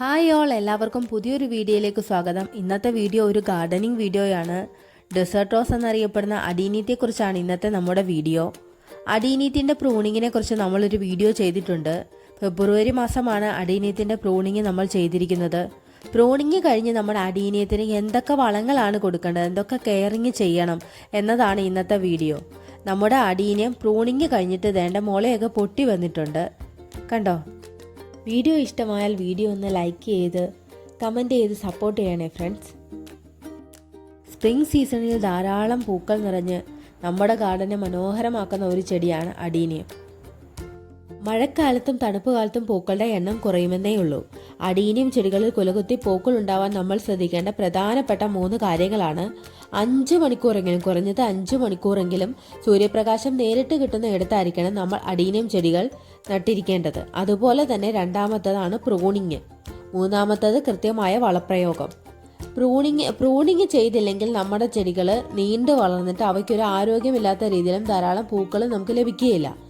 Hi all എല്ലാവർക്കും പുതിയൊരു വീഡിയോയിലേക്ക് സ്വാഗതം. ഇന്നത്തെ വീഡിയോ ഒരു ഗാർഡനിങ് വീഡിയോയാണ് ഡെസേർട്ട് റോസ് എന്നറിയപ്പെടുന്ന അടീനീറ്റിയെക്കുറിച്ചാണ് ഇന്നത്തെ നമ്മുടെ വീഡിയോ. അടീനീറ്റിന്റെ പ്രൂണിങ്ങിനെ കുറിച്ച് നമ്മളൊരു വീഡിയോ ചെയ്തിട്ടുണ്ട്. ഫെബ്രുവരി മാസമാണ് അടീനീറ്റിന്റെ പ്രൂണിങ് നമ്മൾ ചെയ്തിരിക്കുന്നത്. പ്രൂണിങ് കഴിഞ്ഞ് നമ്മുടെ അടീനീയത്തിന് എന്തൊക്കെ വളങ്ങളാണ് കൊടുക്കേണ്ടത് എന്തൊക്കെ കെയറിങ് ചെയ്യണം എന്നതാണ് ഇന്നത്തെ വീഡിയോ. നമ്മുടെ അടീനിയം പ്രൂണിങ് കഴിഞ്ഞിട്ട് വേണ്ട മുളയൊക്കെ പൊട്ടി വന്നിട്ടുണ്ട്. കണ്ടോ? വീഡിയോ ഇഷ്ടമായാൽ വീഡിയോ ഒന്ന് ലൈക്ക് ചെയ്ത് കമന്റ് ചെയ്ത് സപ്പോർട്ട് ചെയ്യണേ ഫ്രണ്ട്സ് സ്പ്രിംഗ് സീസണിൽ ധാരാളം പൂക്കൾ നിറഞ്ഞ് നമ്മുടെ ഗാർഡനെ മനോഹരമാക്കുന്ന ഒരു ചെടിയാണ് അടീനിയം. മഴക്കാലത്തും തണുപ്പ് കാലത്തും പൂക്കളുടെ എണ്ണം കുറയുമെന്നേ ഉള്ളൂ. അടീനിയം ചെടികളിൽ കുലകുത്തി പൂക്കൾ ഉണ്ടാവാൻ നമ്മൾ ശ്രദ്ധിക്കേണ്ട പ്രധാനപ്പെട്ട മൂന്ന് കാര്യങ്ങളാണ്. അഞ്ച് മണിക്കൂറെങ്കിലും കുറഞ്ഞത് അഞ്ച് മണിക്കൂറെങ്കിലും സൂര്യപ്രകാശം നേരിട്ട് കിട്ടുന്ന ഇടത്തായിരിക്കണം നമ്മൾ അടീനിയം ചെടികൾ നട്ടിരിക്കേണ്ടത്. അതുപോലെ തന്നെ രണ്ടാമത്തതാണ് പ്രൂണിങ്. മൂന്നാമത്തത് കൃത്യമായ വളപ്രയോഗം. പ്രൂണിങ് പ്രൂണിങ് ചെയ്തില്ലെങ്കിൽ നമ്മുടെ ചെടികൾ നീണ്ടു വളർന്നിട്ട് അവയ്ക്കൊരു ആരോഗ്യമില്ലാത്ത രീതിയിലും ധാരാളം പൂക്കൾ നമുക്ക് ലഭിക്കുകയില്ല.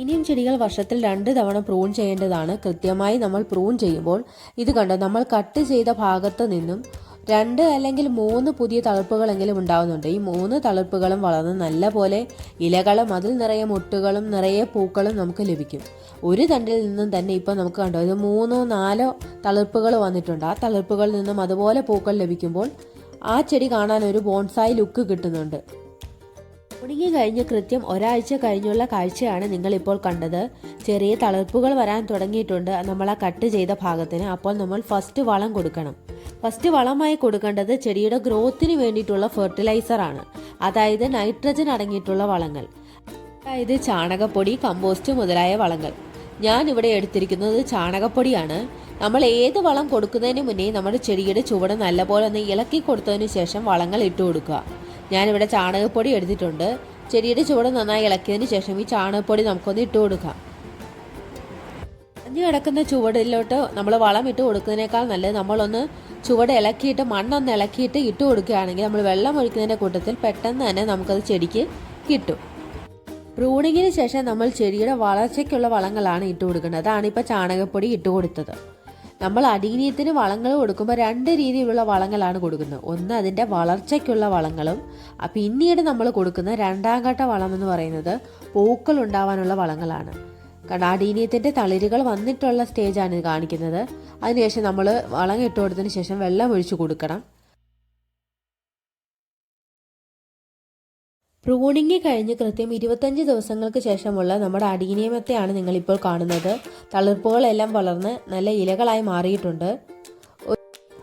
ഇനിയും ചെടികൾ വർഷത്തിൽ രണ്ട് തവണ പ്രൂൺ ചെയ്യേണ്ടതാണ്. കൃത്യമായി നമ്മൾ പ്രൂൺ ചെയ്യുമ്പോൾ ഇത് കണ്ടോ നമ്മൾ കട്ട് ചെയ്ത ഭാഗത്ത് നിന്നും രണ്ട് അല്ലെങ്കിൽ മൂന്ന് പുതിയ തളിർപ്പുകളെങ്കിലും ഉണ്ടാവുന്നുണ്ട്. ഈ മൂന്ന് തളിർപ്പുകളും വളർന്ന് നല്ല പോലെ ഇലകളും അതിൽ നിറയെ മുട്ടുകളും നിറയെ പൂക്കളും നമുക്ക് ലഭിക്കും. ഒരു തണ്ടിൽ നിന്നും തന്നെ ഇപ്പോൾ നമുക്ക് കണ്ടോ ഇത് മൂന്നോ നാലോ തളിർപ്പുകൾ വന്നിട്ടുണ്ട്. ആ തളിർപ്പുകളിൽ നിന്നും അതുപോലെ പൂക്കൾ ലഭിക്കുമ്പോൾ ആ ചെടി കാണാൻ ഒരു ബോൺസായി ലുക്ക് കിട്ടുന്നുണ്ട്. ഉണങ്ങി കഴിഞ്ഞ് കൃത്യം ഒരാഴ്ച കഴിഞ്ഞുള്ള കാഴ്ചയാണ് നിങ്ങളിപ്പോൾ കണ്ടത്. ചെറിയ തളർപ്പുകൾ വരാൻ തുടങ്ങിയിട്ടുണ്ട്. നമ്മൾ ആ കട്ട് ചെയ്ത ഭാഗത്തിന് അപ്പോൾ നമ്മൾ ഫസ്റ്റ് വളം കൊടുക്കണം. ഫസ്റ്റ് വളമായി കൊടുക്കേണ്ടത് ചെടിയുടെ ഗ്രോത്തിന് വേണ്ടിയിട്ടുള്ള ഫെർട്ടിലൈസർ ആണ്. അതായത് നൈട്രജൻ അടങ്ങിയിട്ടുള്ള വളങ്ങൾ. അതായത് ചാണകപ്പൊടി കമ്പോസ്റ്റ് മുതലായ വളങ്ങൾ. ഞാൻ ഇവിടെ എടുത്തിരിക്കുന്നത് ചാണകപ്പൊടിയാണ്. നമ്മൾ ഏത് വളം കൊടുക്കുന്നതിന് മുന്നേ നമ്മുടെ ചെടിയുടെ ചുവട് നല്ലപോലെ ഒന്ന് ഇളക്കി കൊടുത്തതിന് ശേഷം വളങ്ങൾ ഇട്ട് കൊടുക്കുക. ഞാനിവിടെ ചാണകപ്പൊടി എടുത്തിട്ടുണ്ട്. ചെടിയുടെ ചുവട് നന്നായി ഇളക്കിയതിന് ശേഷം ഈ ചാണകപ്പൊടി നമുക്കൊന്ന് ഇട്ട് കൊടുക്കാം. അഞ്ഞു കിടക്കുന്ന ചുവടിലോട്ട് നമ്മൾ വളം ഇട്ട് കൊടുക്കുന്നതിനേക്കാൾ നല്ലത് നമ്മളൊന്ന് ചുവട് ഇളക്കിയിട്ട് മണ്ണൊന്ന് ഇളക്കിയിട്ട് ഇട്ട് കൊടുക്കുകയാണെങ്കിൽ നമ്മൾ വെള്ളം ഒഴിക്കുന്നതിന്റെ കൂട്ടത്തിൽ പെട്ടെന്ന് തന്നെ നമുക്കത് ചെടിക്ക് കിട്ടും. പ്രൂണിങ്ങിന് ശേഷം നമ്മൾ ചെടിയുടെ വളർച്ചയ്ക്കുള്ള വളങ്ങളാണ് ഇട്ട് കൊടുക്കുന്നത്. അതാണ് ഇപ്പോൾ ചാണകപ്പൊടി ഇട്ട് കൊടുത്തത്. നമ്മൾ അടീനിയത്തിന് വളങ്ങൾ കൊടുക്കുമ്പോൾ രണ്ട് രീതിയിലുള്ള വളങ്ങളാണ് കൊടുക്കുന്നത്. ഒന്ന് അതിന്റെ വളർച്ചയ്ക്കുള്ള വളങ്ങളും പിന്നീട് നമ്മൾ കൊടുക്കുന്ന രണ്ടാം ഘട്ട വളം എന്ന് പറയുന്നത് പൂക്കൾ ഉണ്ടാവാനുള്ള വളങ്ങളാണ്. കാരണം അടീനിയത്തിന്റെ തളിരുകൾ വന്നിട്ടുള്ള സ്റ്റേജാണ് ഇത് കാണിക്കുന്നത്. അതിനുശേഷം നമ്മൾ വളം ഇട്ട് കൊടുത്തതിന് ശേഷം വെള്ളം ഒഴിച്ചു കൊടുക്കണം. പ്രൂണിങ് കഴിഞ്ഞ് കൃത്യം ഇരുപത്തഞ്ച് ദിവസങ്ങൾക്ക് ശേഷമുള്ള നമ്മുടെ അടീനിയമത്തെയാണ് നിങ്ങളിപ്പോൾ കാണുന്നത്. തളിർപ്പുകളെല്ലാം വളർന്ന് നല്ല ഇലകളായി മാറിയിട്ടുണ്ട്.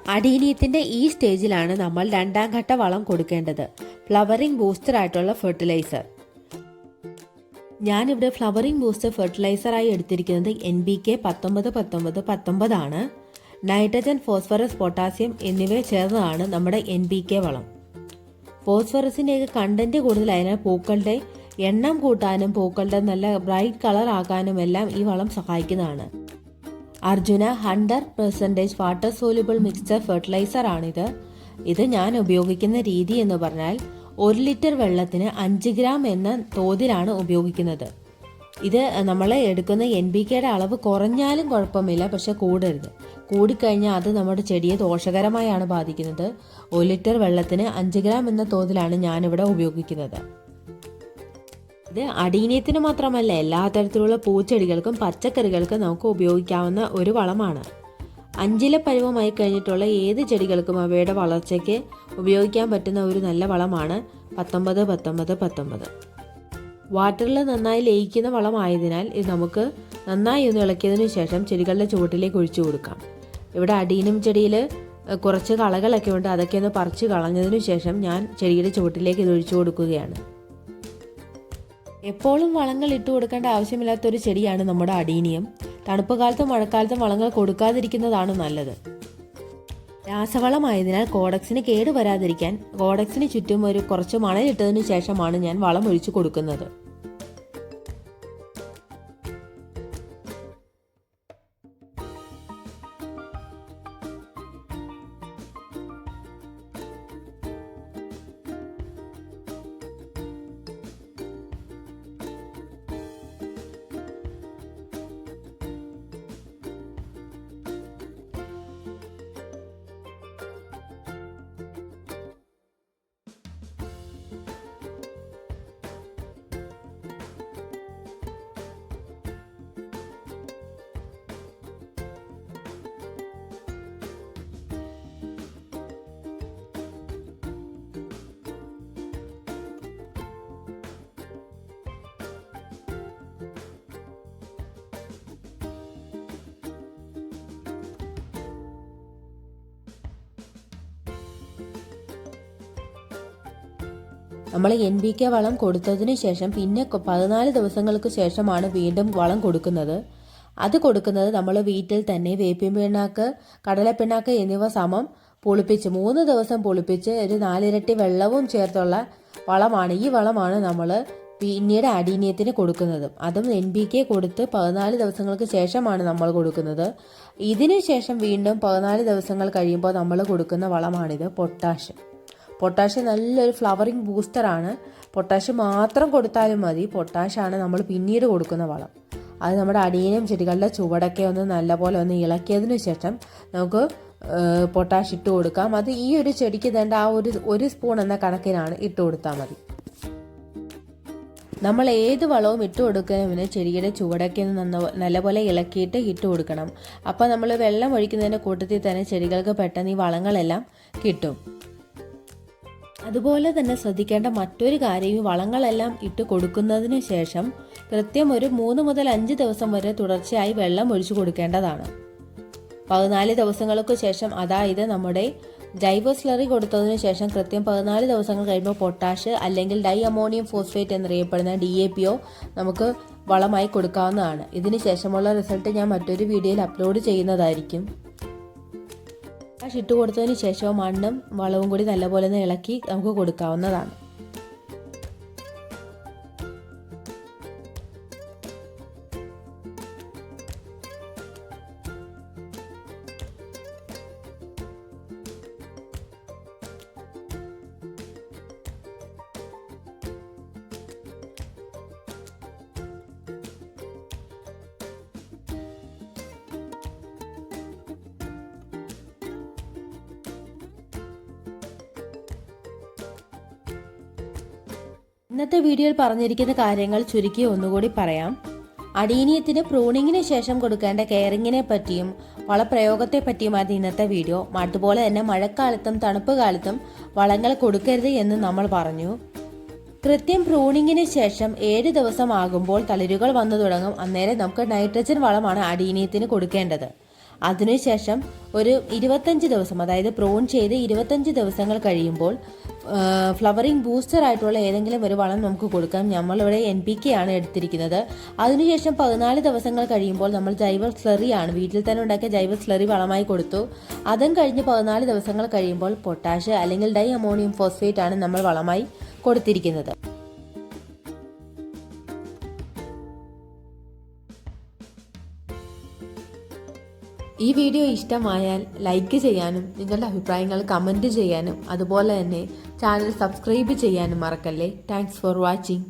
അടീനിയത്തിന്റെ ഈ സ്റ്റേജിലാണ് നമ്മൾ രണ്ടാം ഘട്ട വളം കൊടുക്കേണ്ടത്. ഫ്ലവറിംഗ് ബൂസ്റ്റർ ആയിട്ടുള്ള ഫെർട്ടിലൈസർ. ഞാനിവിടെ ഫ്ലവറിംഗ് ബൂസ്റ്റർ ഫെർട്ടിലൈസറായി എടുത്തിരിക്കുന്നത് എൻ ബി കെ പത്തൊമ്പത് പത്തൊമ്പത് പത്തൊമ്പതാണ്. നൈട്രജൻ ഫോസ്ഫറസ് പൊട്ടാസ്യം എന്നിവ ചേർന്നതാണ് നമ്മുടെ എൻ ബി കെ വളം. ഫോസ്ഫറസിന്റെയൊക്കെ കണ്ടന്റ് കൂടുതലായതിനാൽ പൂക്കളുടെ എണ്ണം കൂട്ടാനും പൂക്കളുടെ നല്ല ബ്രൈറ്റ് കളർ ആക്കാനും എല്ലാം ഈ വളം സഹായിക്കുന്നതാണ്. Arjuna hundred percentage water soluble mixture fertiliser ആണിത്. ഇത് ഞാൻ ഉപയോഗിക്കുന്ന രീതി എന്ന് പറഞ്ഞാൽ ഒരു ലിറ്റർ വെള്ളത്തിന് അഞ്ച് ഗ്രാം എന്ന തോതിലാണ് ഉപയോഗിക്കുന്നത്. ഇത് നമ്മൾ എടുക്കുന്ന എൻ ബി കെയുടെ അളവ് കുറഞ്ഞാലും കുഴപ്പമില്ല പക്ഷെ കൂടരുത്. കൂടിക്കഴിഞ്ഞാൽ അത് നമ്മുടെ ചെടിയെ ദോഷകരമായാണ് ബാധിക്കുന്നത്. ഒരു ലിറ്റർ വെള്ളത്തിന് അഞ്ച് ഗ്രാം എന്ന തോതിലാണ് ഞാനിവിടെ ഉപയോഗിക്കുന്നത്. ഇത് അടീനീയത്തിന് മാത്രമല്ല എല്ലാ തരത്തിലുള്ള പൂച്ചെടികൾക്കും പച്ചക്കറികൾക്കും നമുക്ക് ഉപയോഗിക്കാവുന്ന ഒരു വളമാണ്. അഞ്ചില പരുവമായി കഴിഞ്ഞിട്ടുള്ള ഏത് ചെടികൾക്കും അവയുടെ വളർച്ചയ്ക്ക് ഉപയോഗിക്കാൻ പറ്റുന്ന ഒരു നല്ല വളമാണ് പത്തൊമ്പത് പത്തൊമ്പത് പത്തൊമ്പത്. വാട്ടറിൽ നന്നായി ലയിക്കുന്ന വളമായതിനാൽ ഇത് നമുക്ക് നന്നായി ഒന്ന് ഇളക്കിയതിനു ശേഷം ചെടികളുടെ ചുവട്ടിലേക്ക് ഒഴിച്ചു കൊടുക്കാം. ഇവിടെ അടീനം ചെടിയിൽ കുറച്ച് കളകളൊക്കെ ഉണ്ട്. അതൊക്കെ ഒന്ന് പറിച്ച് കളഞ്ഞതിനു ശേഷം ഞാൻ ചെടിയുടെ ചുവട്ടിലേക്ക് ഇത് ഒഴിച്ചു കൊടുക്കുകയാണ്. എപ്പോഴും വളങ്ങൾ ഇട്ട് കൊടുക്കേണ്ട ആവശ്യമില്ലാത്ത ഒരു ചെടിയാണ് നമ്മുടെ അടീനിയം. തണുപ്പ് കാലത്തും മഴക്കാലത്തും വളങ്ങൾ കൊടുക്കാതിരിക്കുന്നതാണ് നല്ലത്. രാസവളമായതിനാൽ കോഡക്സിന് കേടുവരാതിരിക്കാൻ കോഡക്സിന് ചുറ്റും ഒരു കുറച്ച് മണലിട്ടതിനു ശേഷമാണ് ഞാൻ വളം ഒഴിച്ചു കൊടുക്കുന്നത്. നമ്മൾ എൻ ബി കെ വളം കൊടുത്തതിന് ശേഷം പിന്നെ പതിനാല് ദിവസങ്ങൾക്ക് ശേഷമാണ് വീണ്ടും വളം കൊടുക്കുന്നത്. അത് കൊടുക്കുന്നത് നമ്മൾ വീട്ടിൽ തന്നെ വേപ്പിൻ പിണ്ണാക്ക് കടലപ്പിണ്ണാക്ക് എന്നിവ സമം പുളിപ്പിച്ച് മൂന്ന് ദിവസം പുളിപ്പിച്ച് ഒരു നാലിരട്ടി വെള്ളവും ചേർത്തുള്ള വളമാണ്. ഈ വളമാണ് നമ്മൾ പിന്നീട് അടീനിയത്തിന് കൊടുക്കുന്നത്. അതും എൻ ബി കെ കൊടുത്ത് പതിനാല് ദിവസങ്ങൾക്ക് ശേഷമാണ് നമ്മൾ കൊടുക്കുന്നത്. ഇതിനു ശേഷം വീണ്ടും പതിനാല് ദിവസങ്ങൾ കഴിയുമ്പോൾ നമ്മൾ കൊടുക്കുന്ന വളമാണിത് പൊട്ടാഷ്. പൊട്ടാഷ് നല്ലൊരു ഫ്ലവറിങ് ബൂസ്റ്ററാണ് പൊട്ടാഷ് മാത്രം കൊടുത്താലും മതി. പൊട്ടാഷാണ് നമ്മൾ പിന്നീട് കൊടുക്കുന്ന വളം. അത് നമ്മുടെ അടിയനും ചെടികളുടെ ചുവടൊക്കെ ഒന്ന് നല്ലപോലെ ഒന്ന് ഇളക്കിയതിനു ശേഷം നമുക്ക് പൊട്ടാഷ് ഇട്ട് കൊടുക്കാം. അത് ഈ ഒരു ചെടിക്ക് തേണ്ട ആ ഒരു ഒരു സ്പൂൺ എന്ന കണക്കിനാണ് ഇട്ട് കൊടുത്താൽ മതി. നമ്മൾ ഏത് വളവും ഇട്ട് കൊടുക്കുന്നതിന് ചെടിയുടെ ചുവടൊക്കെ ഒന്ന് നന്ന നല്ലപോലെ ഇളക്കിയിട്ട് ഇട്ട് കൊടുക്കണം. അപ്പോൾ നമ്മൾ വെള്ളം ഒഴിക്കുന്നതിന്റെ കൂട്ടത്തിൽ തന്നെ ചെടികൾക്ക് പെട്ടെന്ന് ഈ വളങ്ങളെല്ലാം കിട്ടും. അതുപോലെ തന്നെ ശ്രദ്ധിക്കേണ്ട മറ്റൊരു കാര്യം ഈ വളങ്ങളെല്ലാം ഇട്ട് കൊടുക്കുന്നതിന് ശേഷം കൃത്യം ഒരു മൂന്ന് മുതൽ അഞ്ച് ദിവസം വരെ തുടർച്ചയായി വെള്ളം ഒഴിച്ചു കൊടുക്കേണ്ടതാണ്. പതിനാല് ദിവസങ്ങൾക്ക് ശേഷം അതായത് നമ്മുടെ ജൈവ സ്ലറി കൊടുത്തതിനു ശേഷം കൃത്യം പതിനാല് ദിവസങ്ങൾ കഴിയുമ്പോൾ പൊട്ടാഷ് അല്ലെങ്കിൽ ഡൈ അമോണിയം ഫോസ്ഫേറ്റ് എന്നറിയപ്പെടുന്ന ഡി എ പിയോ നമുക്ക് വളമായി കൊടുക്കാവുന്നതാണ്. ഇതിന് ശേഷമുള്ള റിസൾട്ട് ഞാൻ മറ്റൊരു വീഡിയോയിൽ അപ്ലോഡ് ചെയ്യുന്നതായിരിക്കും. ഇട്ട് കൊടുത്തതിന് ശേഷം മണ്ണും വളവും കൂടി നല്ലപോലെ ഒന്ന് ഇളക്കി നമുക്ക് കൊടുക്കാവുന്നതാണ്. ഇന്നത്തെ വീഡിയോയിൽ പറഞ്ഞിരിക്കുന്ന കാര്യങ്ങൾ ചുരുക്കി ഒന്നുകൂടി പറയാം. അടീനിയത്തിന് പ്രൂണിങ്ങിന് ശേഷം കൊടുക്കേണ്ട കെയറിങ്ങിനെ പറ്റിയും വളപ്രയോഗത്തെ പറ്റിയുമായിരുന്നു ഇന്നത്തെ വീഡിയോ. അതുപോലെ തന്നെ മഴക്കാലത്തും തണുപ്പ് കാലത്തും വളങ്ങൾ കൊടുക്കരുത് എന്ന് നമ്മൾ പറഞ്ഞു. കൃത്യം പ്രൂണിങ്ങിന് ശേഷം ഏഴ് ദിവസം ആകുമ്പോൾ തളിരുകൾ വന്നു തുടങ്ങും. അന്നേരം നമുക്ക് നൈട്രജൻ വളമാണ് അടീനിയത്തിന് കൊടുക്കേണ്ടത്. അതിനുശേഷം ഒരു ഇരുപത്തഞ്ച് ദിവസം അതായത് പ്രോൺ ചെയ്ത് ഇരുപത്തഞ്ച് ദിവസങ്ങൾ കഴിയുമ്പോൾ ഫ്ലവറിംഗ് ബൂസ്റ്റർ ആയിട്ടുള്ള ഏതെങ്കിലും ഒരു വളം നമുക്ക് കൊടുക്കാം. നമ്മളിവിടെ എൻ പി കെ ആണ് എടുത്തിരിക്കുന്നത്. അതിനുശേഷം പതിനാല് ദിവസങ്ങൾ കഴിയുമ്പോൾ നമ്മൾ ജൈവ സ്ലറി ആണ് വീട്ടിൽ തന്നെ ഉണ്ടാക്കിയ ജൈവ സ്ലറി വളമായി കൊടുത്തു. അതും കഴിഞ്ഞ് പതിനാല് ദിവസങ്ങൾ കഴിയുമ്പോൾ പൊട്ടാഷ് അല്ലെങ്കിൽ ഡൈ അമോണിയം ഫോസ്ഫേറ്റ് ആണ് നമ്മൾ വളമായി കൊടുത്തിരിക്കുന്നത്. ഈ വീഡിയോ ഇഷ്ടമായാൽ ലൈക്ക് ചെയ്യാനും നിങ്ങളുടെ അഭിപ്രായങ്ങൾ കമന്റ് ചെയ്യാനും അതുപോലെ തന്നെ ചാനൽ സബ്സ്ക്രൈബ് ചെയ്യാനും മറക്കല്ലേ. Thanks for watching